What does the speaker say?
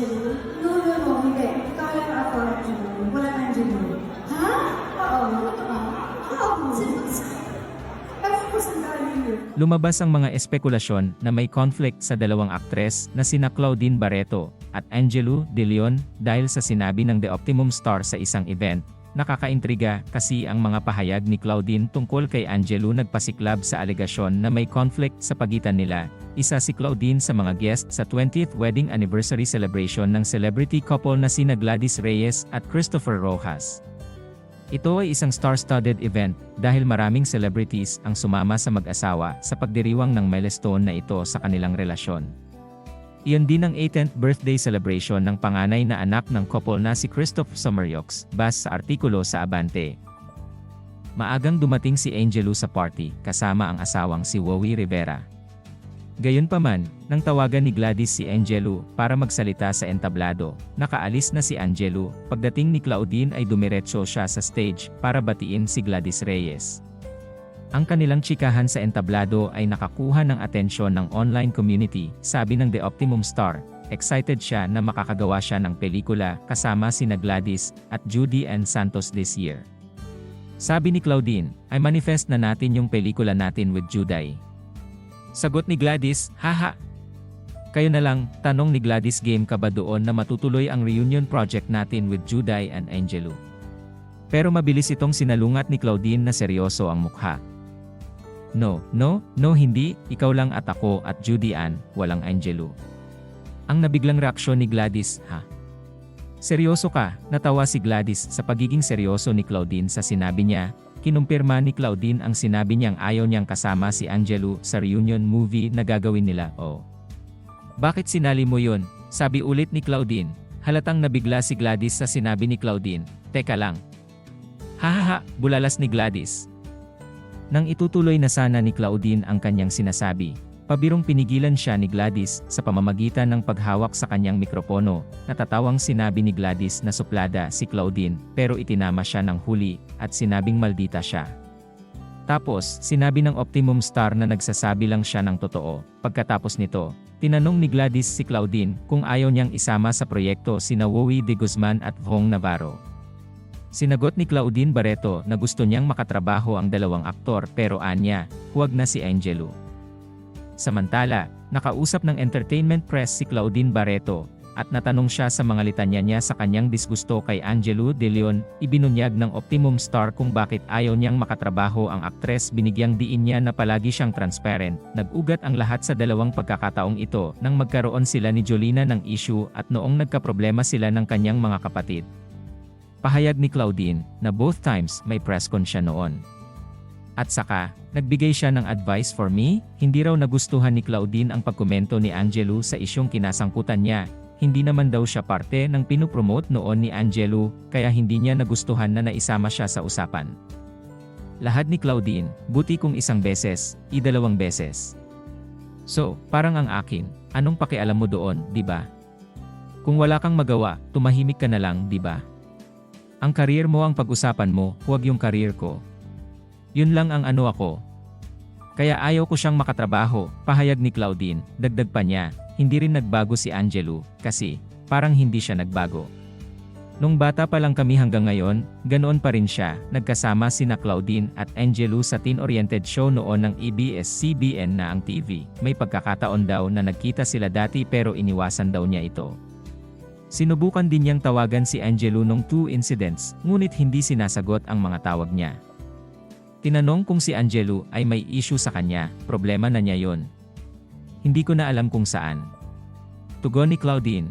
Angelo? No, no, no, hindi. Ikaw lang ako, Angelo. Walang Angelo. Ha? Oo. Ano? Oo. Lumabas ang mga espekulasyon na may conflict sa dalawang aktres na sina Claudine Barreto at Angelo De Leon dahil sa sinabi ng The Optimum Star sa isang event. Nakakaintriga kasi ang mga pahayag ni Claudine tungkol kay Angelo nagpasiklab sa alegasyon na may conflict sa pagitan nila. Isa si Claudine sa mga guest sa 20th wedding anniversary celebration ng celebrity couple na sina Gladys Reyes at Christopher Rojas. Ito ay isang star-studded event dahil maraming celebrities ang sumama sa mag-asawa sa pagdiriwang ng milestone na ito sa kanilang relasyon. Iyon din ang 18th birthday celebration ng panganay na anak ng couple na si Christoph Sommerjoks, bas sa artikulo sa Abante. Maagang dumating si Angelo sa party kasama ang asawang si Wowie Rivera. Gayunpaman, nang tawagan ni Gladys si Angelo para magsalita sa entablado, nakaalis na si Angelo, pagdating ni Claudine ay dumiretso siya sa stage para batiin si Gladys Reyes. Ang kanilang chikahan sa entablado ay nakakuha ng atensyon ng online community, sabi ng The Optimum Star. Excited siya na makakagawa siya ng pelikula kasama sina Gladys at Judy Ann Santos this year. Sabi ni Claudine, ay manifest na natin yung pelikula natin with Juday. Sagot ni Gladys, haha. Kayo na lang, tanong ni Gladys game ka ba doon na matutuloy ang reunion project natin with Juday and Angelo. Pero mabilis itong sinalungat ni Claudine na seryoso ang mukha. No, no, no hindi, ikaw lang at ako at Judy Ann, walang Angelo. Ang nabiglang reaksyon ni Gladys, ha? Seryoso ka, natawa si Gladys sa pagiging seryoso ni Claudine sa sinabi niya, kinumpirma ni Claudine ang sinabi niyang ayaw niyang kasama si Angelo sa reunion movie na gagawin nila, oh. Bakit sinali mo yun? Sabi ulit ni Claudine, halatang nabigla si Gladys sa sinabi ni Claudine, teka lang. Hahaha, bulalas ni Gladys. Nang itutuloy na sana ni Claudine ang kanyang sinasabi, pabirong pinigilan siya ni Gladys sa pamamagitan ng paghawak sa kanyang mikropono, natatawang sinabi ni Gladys na suplada si Claudine pero itinama siya ng huli at sinabing maldita siya. Tapos, sinabi ng Optimum Star na nagsasabi lang siya ng totoo. Pagkatapos nito, tinanong ni Gladys si Claudine kung ayaw niyang isama sa proyekto sina Wowie de Guzman at Vong Navarro. Sinagot ni Claudine Barreto na gusto niyang makatrabaho ang dalawang aktor pero anya, huwag na si Angelo. Samantala, nakausap ng entertainment press si Claudine Barreto, at natanong siya sa mga litanya niya sa kanyang disgusto kay Angelo De Leon, ibinunyag ng Optimum Star kung bakit ayaw niyang makatrabaho ang aktres binigyang diin niya na palagi siyang transparent, nag-ugat ang lahat sa dalawang pagkakataong ito nang magkaroon sila ni Jolina ng issue at noong nagkaproblema sila ng kanyang mga kapatid. Pahayag ni Claudine na both times may press con siya noon. At saka, nagbigay siya ng advice for me, hindi raw nagustuhan ni Claudine ang pagkomento ni Angelo sa isyong kinasangkutan niya, hindi naman daw siya parte ng pinupromote noon ni Angelo, kaya hindi niya nagustuhan na naisama siya sa usapan. Lahad ni Claudine, buti kung isang beses, idalawang beses. So, parang ang akin, anong pakialam mo doon, di ba? Kung wala kang magawa, tumahimik ka na lang, di ba? Ang karir mo ang pag-usapan mo, huwag yung karir ko. Yun lang ang ano ako. Kaya ayaw ko siyang makatrabaho, pahayag ni Claudine, dagdag pa niya, hindi rin nagbago si Angelo, kasi, parang hindi siya nagbago. Nung bata pa lang kami hanggang ngayon, ganoon pa rin siya, nagkasama sina Claudine at Angelo sa teen-oriented show noon ng EBS-CBN na ang TV. May pagkakataon daw na nagkita sila dati pero iniwasan daw niya ito. Sinubukan din niyang tawagan si Angelo nung two incidents, ngunit hindi sinasagot ang mga tawag niya. Tinanong kung si Angelo ay may issue sa kanya, problema na niya yon. Hindi ko na alam kung saan. Tugon ni Claudine,